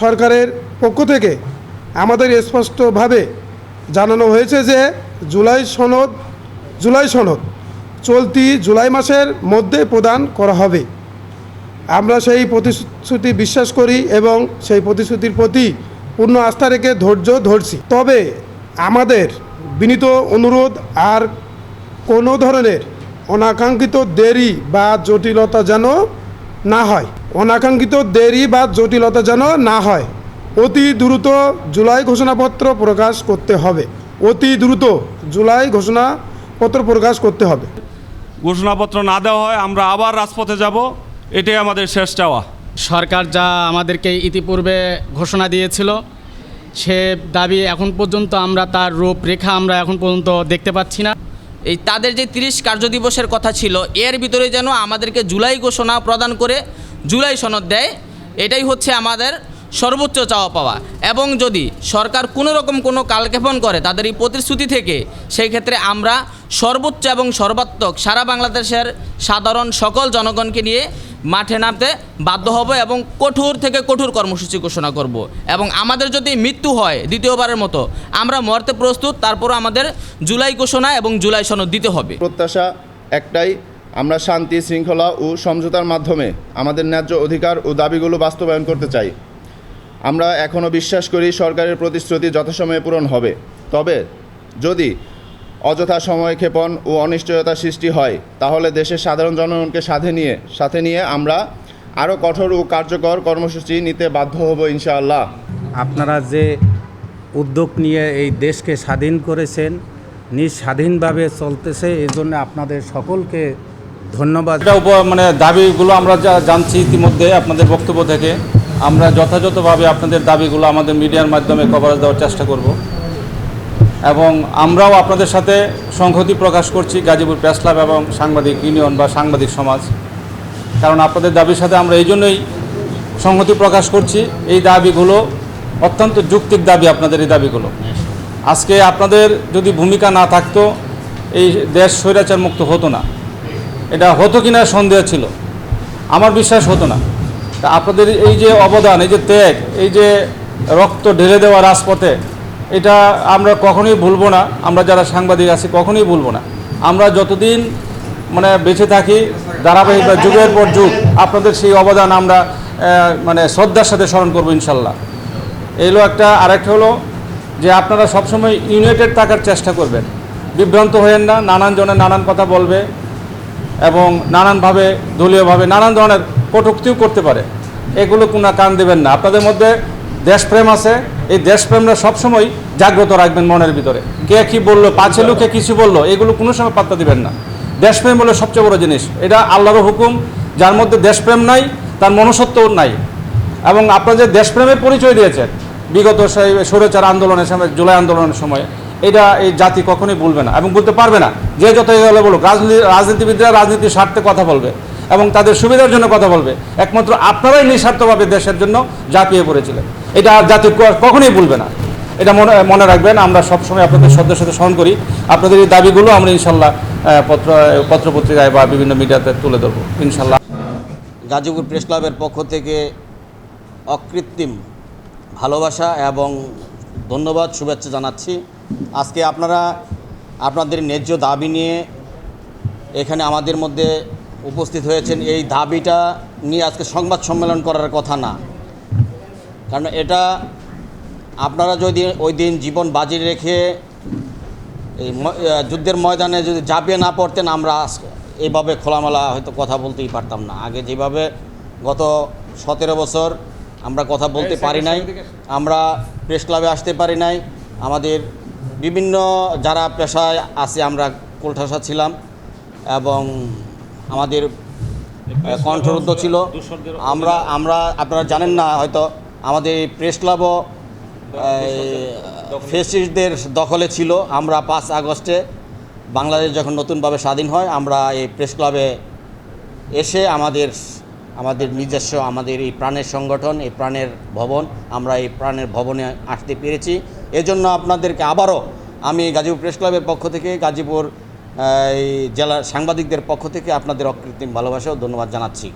সরকারের পক্ষ থেকে আমাদের স্পষ্টভাবে জানানো হয়েছে যে জুলাই সনদ জুলাই সনদ চলতি জুলাই মাসের মধ্যে প্রদান করা হবে। আমরা সেই প্রতিশ্রুতি বিশ্বাস করি এবং সেই প্রতিশ্রুতির প্রতি পূর্ণ আস্থা রেখে ধৈর্য ধরছি। তবে আমাদের বিনীত অনুরোধ আর কোনো ধরনের অনাকাঙ্ক্ষিত দেরি বা জটিলতা যেন না হয়। অনাকাঙ্ক্ষিত দেরি বা জটিলতা যেন না হয়। অতি দ্রুত জুলাই ঘোষণাপত্র প্রকাশ করতে হবে। অতি দ্রুত জুলাই ঘোষণাপত্র প্রকাশ করতে হবে। ঘোষণাপত্র না দেওয়া হয় আমরা আবার রাজপথে যাব। এটাই আমাদের শেষ চাওয়া। সরকার যা আমাদেরকে ইতিপূর্বে ঘোষণা দিয়েছিল সে দাবি এখন পর্যন্ত আমরা তার রূপরেখা আমরা এখন পর্যন্ত দেখতে পাচ্ছি না। এই তাদের যে তিরিশ কার্যদিবসের কথা ছিল এর ভিতরে যেন আমাদেরকে জুলাই ঘোষণা প্রদান করে জুলাই সনদ দেয়, এটাই হচ্ছে আমাদের সর্বোচ্চ চাওয়া পাওয়া। এবং যদি সরকার কোনো রকম কোনো কালক্ষেপণ করে তাদের এই প্রতিশ্রুতি থেকে, সেই ক্ষেত্রে আমরা সর্বোচ্চ এবং সর্বাত্মক সারা বাংলাদেশের সাধারণ সকল জনগণকে নিয়ে মাঠে নামতে বাধ্য হব এবং কঠোর থেকে কঠোর কর্মসূচি ঘোষণা করব। এবং আমাদের যদি মৃত্যু হয় দ্বিতীয়বারের মতো, আমরা মরতে প্রস্তুত তারপর আমাদের জুলাই ঘোষণা এবং জুলাই সনদ দিতে হবে। প্রত্যাশা একটাই আমরা শান্তি, শৃঙ্খলা ও সমঝোতার মাধ্যমে আমাদের ন্যায্য অধিকার ও দাবিগুলো বাস্তবায়ন করতে চাই। আমরা এখনও বিশ্বাস করি সরকারের প্রতিশ্রুতি যথাসময়ে পূরণ হবে। তবে যদি অযথা সময় ক্ষেপণ ও অনিশ্চয়তা সৃষ্টি হয়, তাহলে দেশের সাধারণ জনগণকে সাথে নিয়ে সাথে নিয়ে আমরা আরও কঠোর ও কার্যকর কর্মসূচি নিতে বাধ্য হব ইনশাআল্লাহ। আপনারা যে উদ্যোগ নিয়ে এই দেশকে স্বাধীন করেছেন নিজ স্বাধীনভাবে চলতেছে এই জন্য আপনাদের সকলকে ধন্যবাদ। এটা মানে দাবিগুলো আমরা যা জানছি ইতিমধ্যে আপনাদের বক্তব্য থেকে। আমরা যথাযথভাবে আপনাদের দাবিগুলো আমাদের মিডিয়ার মাধ্যমে কভারেজ দেওয়ার চেষ্টা করব। এবং আমরাও আপনাদের সাথে সংহতি প্রকাশ করছি গাজীপুর প্রেস ক্লাব এবং সাংবাদিক ইউনিয়ন বা সাংবাদিক সমাজ। কারণ আপনাদের দাবির সাথে আমরা এই জন্যই সংহতি প্রকাশ করছি। এই দাবিগুলো অত্যন্ত যুক্তিক দাবি আপনাদের এই দাবিগুলো। আজকে আপনাদের যদি ভূমিকা না থাকতো, এই দেশ স্বৈরাচার মুক্ত হতো না। এটা হতো কি না সন্দেহ ছিল। আমার বিশ্বাস হতো না। তা আপনাদের এই যে অবদান, এই যে ত্যাগ, এই যে রক্ত ঢেলে দেওয়া রাজপথে, এটা আমরা কখনোই ভুলবো না। আমরা যারা সাংবাদিক আছি, কখনোই ভুলবো না। আমরা যতদিন মানে বেঁচে থাকি, ধারাবাহিক বা যুগের পর যুগ, আপনাদের সেই অবদান আমরা মানে শ্রদ্ধার সাথে স্মরণ করব ইনশাল্লাহ। এলো একটা, আরেকটা হলো যে আপনারা সবসময় ইউনাইটেড থাকার চেষ্টা করবেন। বিভ্রান্ত হয়েন না, নানান জনে নানান কথা বলবে এবং নানানভাবে দলীয়ভাবে নানান ধরনের কটুক্তিও করতে পারে। এগুলো কোনো কান দেবেন না। আপনাদের মধ্যে দেশপ্রেম আছে। এই দেশপ্রেমরা সবসময় জাগ্রত রাখবেন মনের ভিতরে। কে কি বলল পাঁচে লোকে কিছু বলল, এগুলো কোনো সময় পাত্তা দিবেন না। দেশপ্রেম বলে সবচেয়ে বড় জিনিস। এটা আল্লাহর হুকুম। যার মধ্যে দেশপ্রেম নাই, তার মনুষ্যত্বও নাই। এবং আপনারা যে দেশপ্রেমের পরিচয় দিয়েছেন, বিগত সেই স্বৈরাচার আন্দোলনের সময়, জুলাই আন্দোলনের সময় এটা এই জাতি কখনোই বলবে না এবং বলতে পারবে না। যে যত গেলে বলুক, রাজনীতি রাজনীতিবিদরা রাজনীতির স্বার্থে কথা বলবে এবং তাদের সুবিধার জন্য কথা বলবে। একমাত্র আপনারাই নিঃস্বার্থভাবে দেশের জন্য জাপিয়ে পড়েছিলেন। এটা জাতি কখনোই ভুলবে না। এটা মনে মনে রাখবেন, আমরা সবসময় আপনাদের শ্রদ্ধার সাথে স্মরণ করি। আপনাদের এই দাবিগুলো আমরা ইনশাল্লাহ পত্র, পত্রপত্রিকায় বা বিভিন্ন মিডিয়াতে তুলে ধরবো, ইনশাল্লাহ। গাজীপুর প্রেস ক্লাবের পক্ষ থেকে অকৃত্রিম ভালোবাসা এবং ধন্যবাদ, শুভেচ্ছা জানাচ্ছি। আজকে আপনারা আপনাদের ন্যায্য দাবি নিয়ে এখানে আমাদের মধ্যে উপস্থিত হয়েছেন। এই দাবিটা নিয়ে আজকে সংবাদ সম্মেলন করার কথা না। কারণ এটা আপনারা যদি ওই দিন জীবন বাজি রেখে এই যুদ্ধের ময়দানে যদি ঝাঁপিয়ে না পড়তেন আমরা আজ- এইভাবে খোলামেলা হয়তো কথা বলতেই পারতাম না। আগে যেভাবে গত সতেরো বছর আমরা কথা বলতে পারি নাই আমরা প্রেস ক্লাবে আসতে পারি নাই আমাদের বিভিন্ন যারা পেশায় আছে, আমরা কোলঠাসা ছিলাম এবং আমাদের কণ্ঠরুদ্ধ ছিল। আমরা আমরা, আপনারা জানেন না, হয়তো আমাদের প্রেস ক্লাবও ফেসিস্টদের দখলে ছিল। আমরা পাঁচ আগস্টে বাংলাদেশ যখন নতুনভাবে স্বাধীন হয়, আমরা এই প্রেস ক্লাবে এসে আমাদের আমাদের নিজস্ব, আমাদের এই প্রাণের সংগঠন, এই প্রাণের ভবন, আমরা এই প্রাণের ভবনে আসতে পেরেছি। এজন্য আপনাদেরকে আবারও আমি গাজীপুর প্রেস ক্লাবের পক্ষ থেকে, গাজীপুর এই জেলার সাংবাদিকদের পক্ষ থেকে আপনাদের অকৃত্রিম ভালোবাসা ও ধন্যবাদ জানাচ্ছি।